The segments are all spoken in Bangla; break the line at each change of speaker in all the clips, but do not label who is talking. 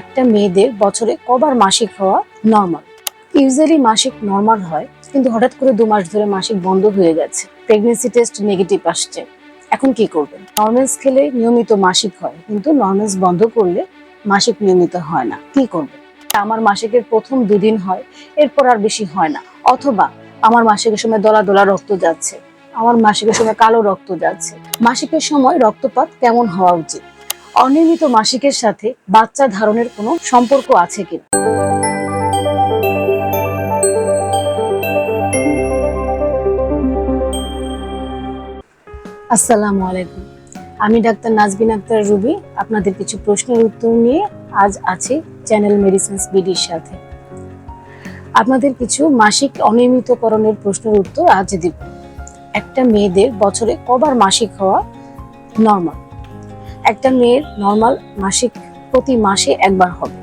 একটা মেয়েদের বছরে কবার মাসিক হওয়া নর্মাল ইউজুয়ালি মাসিক নর্মাল হয়, কিন্তু হঠাৎ করে দু মাস ধরে মাসিক বন্ধ হয়ে গেছে। প্রেগনেন্সি টেস্ট নেগেটিভ আসছে। এখন কি করবেন? নর্মেন্স খেলে নিয়মিত মাসিক হয়, কিন্তু নর্মেন্স বন্ধ করলে মাসিক নিয়মিত হয় না। কি করবেন? আমার মাসিকের প্রথম দুদিন হয়, এরপর আর বেশি হয় না। অথবা আমার মাসিকের সময় দলা দলা রক্ত যাচ্ছে, আমার মাসিকের সময় কালো রক্ত যাচ্ছে। মাসিকের সময় রক্তপাত কেমন হওয়া উচিত? অনিয়মিত মাসিকের সাথে বাচ্চা ধারণের কোনো সম্পর্ক আছে কিনা? আসসালামু আলাইকুম। আমি ডাক্তার নাজবিন আক্তার রুবি। আপনাদের কিছু প্রশ্নের উত্তর নিয়ে আজ আছি চ্যানেল মেডিসিনস বিডির সাথে। আপনাদের কিছু মাসিক অনিয়মিতকরণের প্রশ্নের উত্তর আজ দিব। একটা মেয়েদের বছরে কবার মাসিক হওয়া নর্মাল একটা মেয়ের নর্মাল মাসিক, প্রতি মাসে একবার হবে।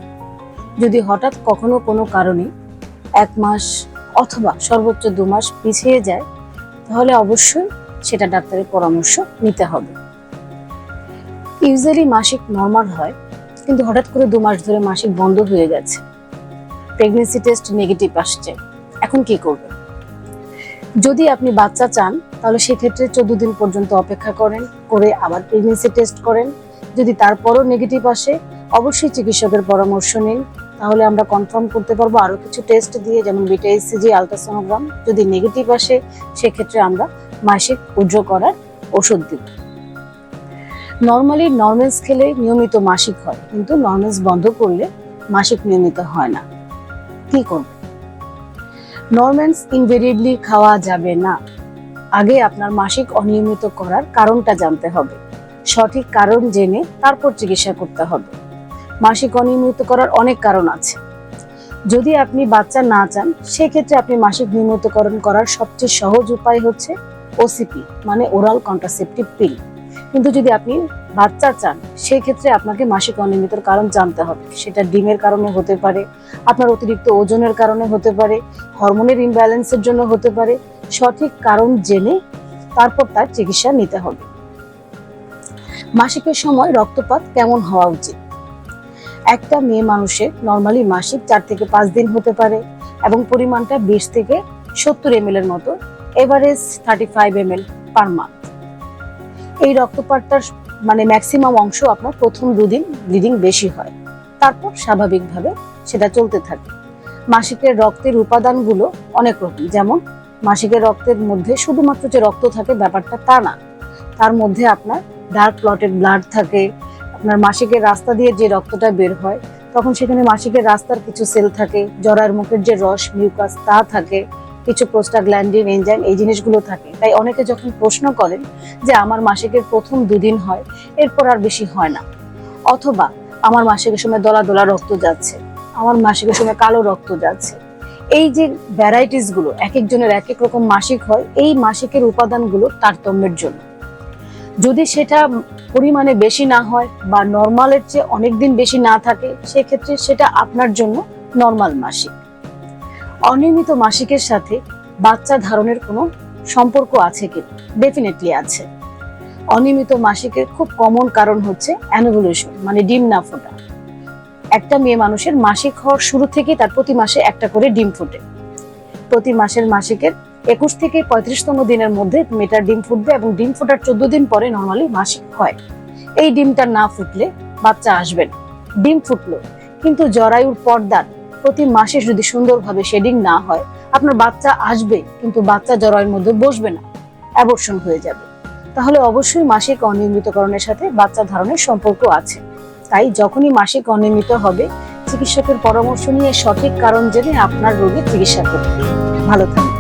যদি হঠাৎ কখনো কোনো কারণে এক মাস অথবা সর্বোচ্চ দু মাস পিছিয়ে যায়, তাহলে অবশ্যই সেটা ডাক্তারের পরামর্শ নিতে হবে। ইউজুয়ালি মাসিক নর্মাল হয়, কিন্তু হঠাৎ করে দু মাস ধরে মাসিক বন্ধ হয়ে গেছে। প্রেগনেন্সি টেস্ট নেগেটিভ আসছে। এখন কি করবেন যদি আপনি বাচ্চা চান, তাহলে সেক্ষেত্রে চোদ্দ দিন পর্যন্ত অপেক্ষা করেন, করে আবার প্রেগনেন্সি টেস্ট করেন। যদি তারপরও নেগেটিভ আসে, অবশ্যই চিকিৎসকের পরামর্শ নিন। তাহলে আমরা কনফার্ম করতে পারব আরও কিছু টেস্ট দিয়ে, যেমন বিটা এসিজি আলট্রাসোনোগ্রাম যদি নেগেটিভ আসে, সেক্ষেত্রে আমরা মাসিক উজ্জ্ব করার ওষুধ দিব নর্মালি নর্মেন্স খেলে নিয়মিত মাসিক হয়, কিন্তু নর্মেন্স বন্ধ করলে মাসিক নিয়মিত হয় না। কি করব? নর্মেন্স ইনভেরিয়েবলি খাওয়া যাবে না। আগে আপনার মাসিক অনিয়মিত করার কারণটা জানতে হবে। সঠিক কারণ জেনে তারপর চিকিৎসা করতে হবে। মাসিক অনিয়মিত করার অনেক কারণ আছে। যদি আপনি বাচ্চা না চান, সেক্ষেত্রে আপনি মাসিক নিয়মিতকরণ করার সবচেয়ে সহজ উপায় হচ্ছে ওসিপি মানে ওরাল কন্ট্রাসেপটিভ পিল কিন্তু যদি আপনি বাচ্চা চান সেই ক্ষেত্রে আপনাকে মাসিক অনিয়মিতর কারণ জানতে হবে। সেটা ডিমের কারণে হতে পারে, আপনার অতিরিক্ত ওজনের কারণে হতে পারে, হরমোনের ইমব্যালেন্সের জন্য হতে পারে, সঠিক কারণ জেনে তারপর তার চিকিৎসা নিতে হবে। মাসিকের সময় রক্তপাত কেমন হওয়া উচিত? একটা মেয়ে মানুষের নর্মালি মাসিক চার থেকে পাঁচ দিন হতে পারে এবং পরিমাণটা বিশ থেকে সত্তর এম এর মতো average thirty five M L per month এই রক্তপাতটার মানে ম্যাক্সিমাম অংশ আপনার প্রথম দুদিন ব্লিডিং বেশি হয়। তারপর স্বাভাবিকভাবে সেটা চলতে থাকে। মাসিকের রক্তের উপাদানগুলো অনেক রকম, যেমন মাসিকের রক্তের মধ্যে শুধুমাত্র যে রক্ত থাকে ব্যাপারটা তা না, তার মধ্যে আপনার ডার্ক ক্লটেড ব্লাড থাকে, আপনার মাসিকের রাস্তা দিয়ে যে রক্তটা বের হয়, তখন সেখানে মাসিকের রাস্তার কিছু সেল থাকে, জরার মুখের যে রস মিউকাস তা থাকে। কিছু প্রোস্টাগ্ল্যান্ডিন এনজাইম এই জিনিসগুলো থাকে। তাই অনেকে যখন প্রশ্ন করেন যে আমার মাসিকের প্রথম দুদিন হয়, এরপর আর বেশি হয় না। অথবা আমার মাসিকের সময় দলা দলা রক্ত যাচ্ছে, আমার মাসিকের সময় কালো রক্ত যাচ্ছে। এই যে ভ্যারাইটিসগুলো, এক একজনের এক এক রকম মাসিক হয়, এই মাসিকের উপাদানগুলো তারতম্যের জন্য। যদি সেটা পরিমাণে বেশি না হয় বা নর্মালের চেয়ে অনেক দিন বেশি না থাকে, সেক্ষেত্রে সেটা আপনার জন্য নর্মাল মাসিক। অনিয়মিত মাসিকের সাথে বাচ্চা ধারণের কোনো সম্পর্ক আছে কি? ডেফিনেটলি আছে। অনিয়মিত মাসিকের খুব কমন কারণ হচ্ছে অ্যানোভুলেশন মানে ডিম না ফোটা। একটা মেয়ে মানুষের মাসিক হওয়ার শুরু থেকেই তার প্রতি মাসে একটা করে ডিম ফোটে। প্রতি মাসের মাসিকের একুশ থেকে পঁয়ত্রিশতম দিনের মধ্যে মেয়েটার ডিম ফুটবে এবং ডিম ফোটার চোদ্দ দিন পরে নর্মালি মাসিক হয়। এই ডিমটা না ফুটলে বাচ্চা আসবে ডিম ফুটলো, কিন্তু জরায়ুর পর্দার প্রতি মাসে যদি সুন্দরভাবে শেডিং না হয়, আপনার বাচ্চা আসবে, কিন্তু বাচ্চা জরায়ের মধ্যে বসবে না অ্যাবর্শন হয়ে যাবে। তাহলে অবশ্যই মাসিক অনিয়মিতকরণের সাথে বাচ্চা ধারণের সম্পর্ক আছে। তাই যখনই মাসিক অনিয়মিত হবে, চিকিৎসকের পরামর্শ নিয়ে সঠিক কারণ জেনে আপনার রোগীর চিকিৎসা করবে ভালো থাকুন।